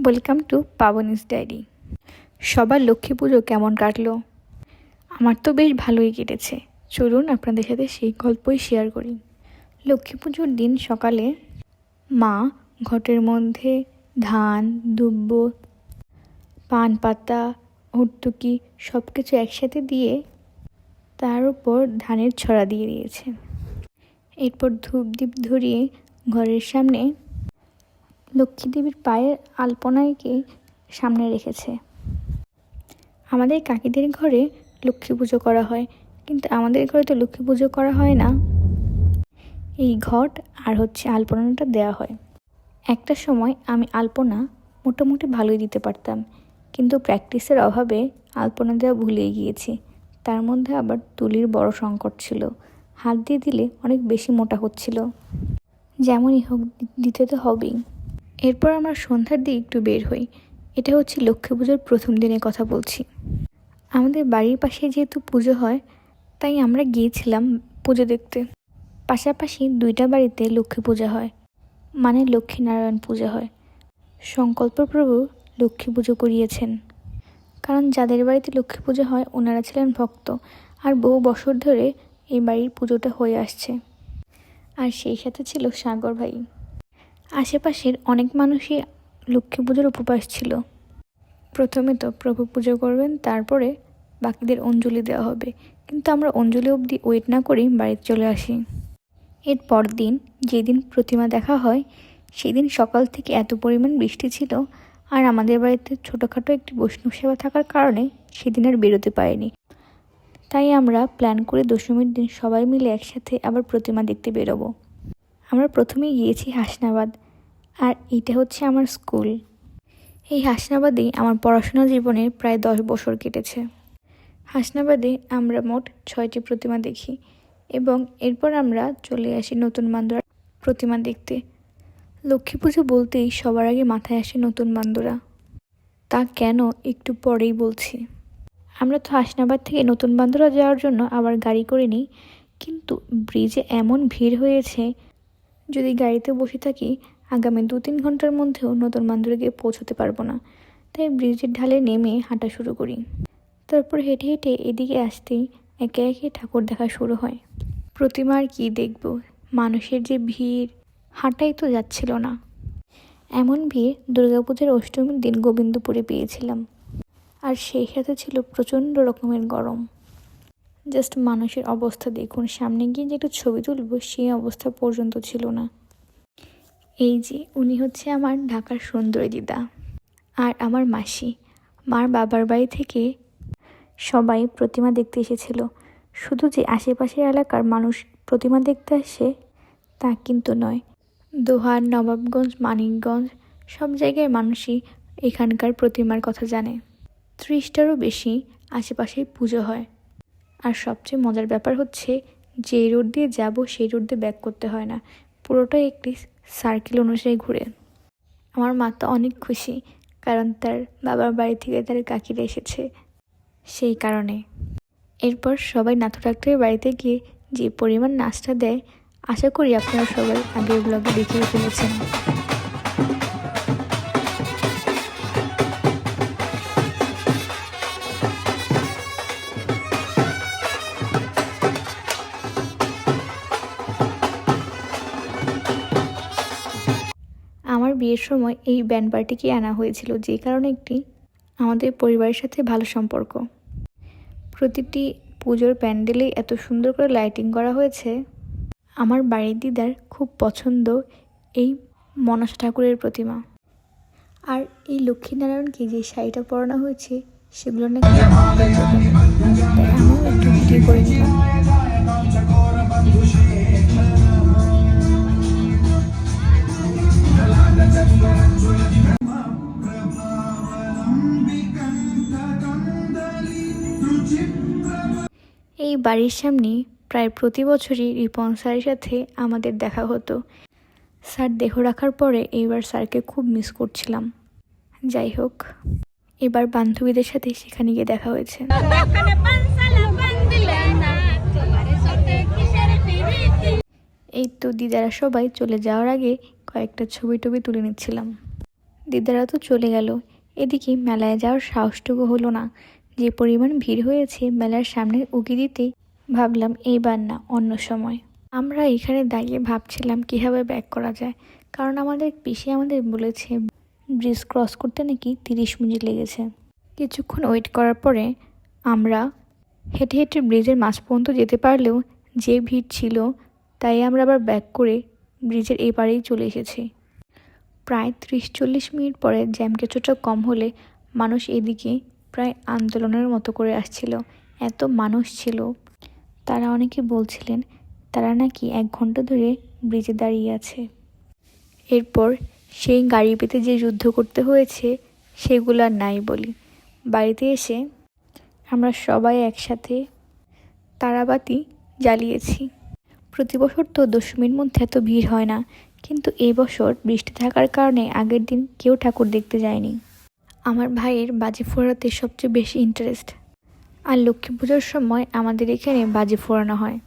Welcome to পাবনিস diary সবার লক্ষ্মী পুজো কেমন কাটলো? আমার তো বেশ ভালোই কেটেছে। চলুন আপনাদের সাথে সেই গল্পই শেয়ার করি। লক্ষ্মী পুজোর দিন সকালে মা ঘটের মধ্যে ধান, দুব্ব, পান পাতা হর্তুকি সব কিছু একসাথে দিয়ে তার উপর ধানের ছড়া দিয়ে দিয়েছে। এরপর ধূপ দ্বীপ ধরিয়ে ঘরের সামনে লক্ষ্মী দেবীর পায়ের আলপনাকে সামনে রেখেছে। আমাদের কাকিদের ঘরে লক্ষ্মী পুজো করা হয়, কিন্তু আমাদের ঘরে তো লক্ষ্মী পুজো করা হয় না। এই ঘট আর হচ্ছে আলপনাটা দেওয়া হয়। একটা সময় আমি আলপনা মোটামুটি ভালোই দিতে পারতাম, কিন্তু প্র্যাকটিসের অভাবে আলপনা দেওয়া ভুলে গিয়েছি। তার মধ্যে আবার তুলির বড় সংকট ছিল, হাত দিয়ে দিলে অনেক বেশি মোটা হচ্ছিল। যেমনই হোক দিতে তো হবেই। এরপর আমরা সন্ধ্যার দিকে একটু বের হই। এটা হচ্ছে লক্ষ্মী পুজোর প্রথম দিনের কথা বলছি। আমাদের বাড়ির পাশে যেহেতু পুজো হয়, তাই আমরা গিয়েছিলাম পুজো দেখতে। পাশাপাশি দুইটা বাড়িতে লক্ষ্মী পূজা হয় মানে লক্ষ্মীনারায়ণ পূজা হয়। সংকল্পপ্রভু লক্ষ্মী পুজো করিয়েছেন। কারণ যাদের বাড়িতে লক্ষ্মী পুজো হয়, ওনারা ছিলেন ভক্ত। আর বহু বছর ধরে এই বাড়ির পুজোটা হয়ে আসছে। আর সেই সাথে ছিল সাগর ভাই। আশেপাশের অনেক মানুষই লক্ষ্মী পুজোর উপবাস ছিল। প্রথমে তো প্রভু পুজো করবেন, তারপরে বাকিদের অঞ্জলি দেওয়া হবে। কিন্তু আমরা অঞ্জলি অবধি ওয়েট না করেই বাড়িতে চলে আসি। এর দিন, যেদিন প্রতিমা দেখা হয়, সেদিন সকাল থেকে এত পরিমাণ বৃষ্টি ছিল আর আমাদের বাড়িতে ছোটোখাটো একটি বৈষ্ণব সেবা থাকার কারণে সেদিন আর বেরোতে পারিনি। তাই আমরা প্ল্যান করে দশমীর দিন সবাই মিলে একসাথে আবার প্রতিমা দেখতে বেরোবো। আমরা প্রথমেই গিয়েছি হাসনাবাদ, আর এটা হচ্ছে আমার স্কুল। এই হাসনাবাদেই আমার পড়াশোনা জীবনের প্রায় দশ বছর কেটেছে। হাসনাবাদে আমরা মোট ছয়টি প্রতিমা দেখি এবং এরপর আমরা চলে আসি নতুন বান্দরা প্রতিমা দেখতে। লক্ষ্মী পুজো বলতেই সবার আগে মাথায় আসে নতুন বান্দরা। তা কেন একটু পরেই বলছি। আমরা তো হাসনাবাদ থেকে নতুন বান্দরা যাওয়ার জন্য আবার গাড়ি করে নিই, কিন্তু ব্রিজে এমন ভিড় হয়েছে যদি গাড়িতে বসে থাকি, আগামী দু তিন ঘণ্টার মধ্যেও নতুন বান্দরে গিয়ে পৌঁছতে পারব না। তাই ব্রিজের ঢালে নেমে হাঁটা শুরু করি। তারপর হেঁটে হেঁটে এদিকে আসতেই একে একে ঠাকুর দেখা শুরু হয়। প্রতিমার কী দেখব? মানুষের যে ভিড়, হাঁটাই তো যাচ্ছিল না। এমন ভিড় দুর্গাপূজার অষ্টমীর দিন গোবিন্দপুরে পেয়েছিলাম। আর সেই সাথে ছিল প্রচণ্ড রকমের গরম। জাস্ট মানুষের অবস্থা দেখুন। সামনে গিয়ে যে একটু ছবি তুলব, সেই অবস্থা পর্যন্ত ছিল না। এই যে, উনি হচ্ছে আমার ঢাকার সুন্দরী দিদা আর আমার মাসি। মার বাবার বাড়ি থেকে সবাই প্রতিমা দেখতে এসেছিল। শুধু যে আশেপাশের এলাকার মানুষ প্রতিমা দেখতে আসে, তা কিন্তু নয়। দোহার, নবাবগঞ্জ, মানিকগঞ্জ, সব জায়গায় মানুষই এখানকার প্রতিমার কথা জানে। ত্রিশটারও বেশি আশেপাশেই পুজো হয়। আর সবচেয়ে মজার ব্যাপার হচ্ছে যে রোড দিয়ে যাব সেই রোড দিয়ে ব্যাক করতে হয় না। পুরোটাই একটি সার্কেল অনুযায়ী ঘুরে। আমার মা তো অনেক খুশি, কারণ তার বাবার বাড়ি থেকে তার কাকিরা এসেছে সেই কারণে। এরপর সবাই নাথু ডাক্তারের বাড়িতে গিয়ে যে পরিমাণ নাস্তা দেয়, আশা করি আপনারা সবাই আগের ব্লগে দেখিয়ে ফেলেছেন। আমার বিয়ের সময় এই ব্যান্ড পার্টিকে আনা হয়েছিল, যে কারণে একটি আমাদের পরিবারের সাথে ভালো সম্পর্ক। প্রতিটি পুজোর প্যান্ডেলে এত সুন্দর করে লাইটিং করা হয়েছে। আমার বাড়ির দিদার খুব পছন্দ এই মনসা ঠাকুরের প্রতিমা। আর এই লক্ষ্মীনারায়ণকে যে শাড়িটা পরানো হয়েছে, সেগুলো নাকি একটু ভিডিও করে এই বাড়ির সামনে প্রায় প্রতি বছরই রিপন স্যারের সাথে আমাদের দেখা হতো। স্যার দেহ রাখার পরে এইবার স্যারকে খুব মিস করছিলাম। যাই হোক, এবার বান্ধবীদের সাথে সেখানে গিয়ে দেখা হয়েছে। এই তো দিদারা সবাই চলে যাওয়ার আগে কয়েকটা ছবি টবি তুলে নিচ্ছিলাম। দিদারা তো চলে গেল। এদিকে মেলায় যাওয়ার সাহসটুকু হলো না। যে পরিমাণ ভিড় হয়েছে মেলার সামনে উকি দিতে ভাবলাম এইবার না, অন্য সময়। আমরা এখানে দাঁড়িয়ে ভাবছিলাম কীভাবে ব্যাক করা যায়। কারণ আমাদের পিসি আমাদের বলেছে, ব্রিজ ক্রস করতে নাকি তিরিশ মিনিট লেগেছে। কিছুক্ষণ ওয়েট করার পরে আমরা হেঁটে হেঁটে ব্রিজের মাঝ পর্যন্ত যেতে পারলেও যে ভিড় ছিল তাই আমরা আবার ব্যাক করে ব্রিজের এপারেই চলে এসেছি। প্রায় ত্রিশ চল্লিশ মিনিট পরে জ্যাম কিছুটা কম হলে মানুষ এদিকে প্রায় আন্দোলনের মতো করে আসছিল। এত মানুষ ছিল। তারা অনেকে বলছিলেন, তারা নাকি এক ঘণ্টা ধরে ব্রিজে দাঁড়িয়ে আছে। এরপর সেই গাড়ি পেতে যে যুদ্ধ করতে হয়েছে, সেগুলো নাই বলি। বাড়িতে এসে আমরা সবাই একসাথে তারাবাতি জ্বালিয়েছি। প্রতি বছর তো দশমীর মধ্যে এত ভিড় হয় না। কিন্তু এই বছর বৃষ্টি থাকার কারণে আগের দিন কেউ ঠাকুর দেখতে যায়নি। আমার ভাইয়ের বাজি ফোড়াতে সবচেয়ে বেশি ইন্টারেস্ট আর লক্ষ্মী পুজোর সময় আমাদের এখানে বাজি ফোড়ানো হয়।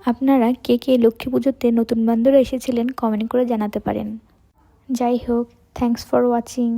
আপনারা কে কে লক্ষ্মী পুজোতে নতুন বান্ধবরা এসেছিলেন কমেন্ট করে জানাতে পারেন। যাই হোক থ্যাঙ্কস ফর ওয়াচিং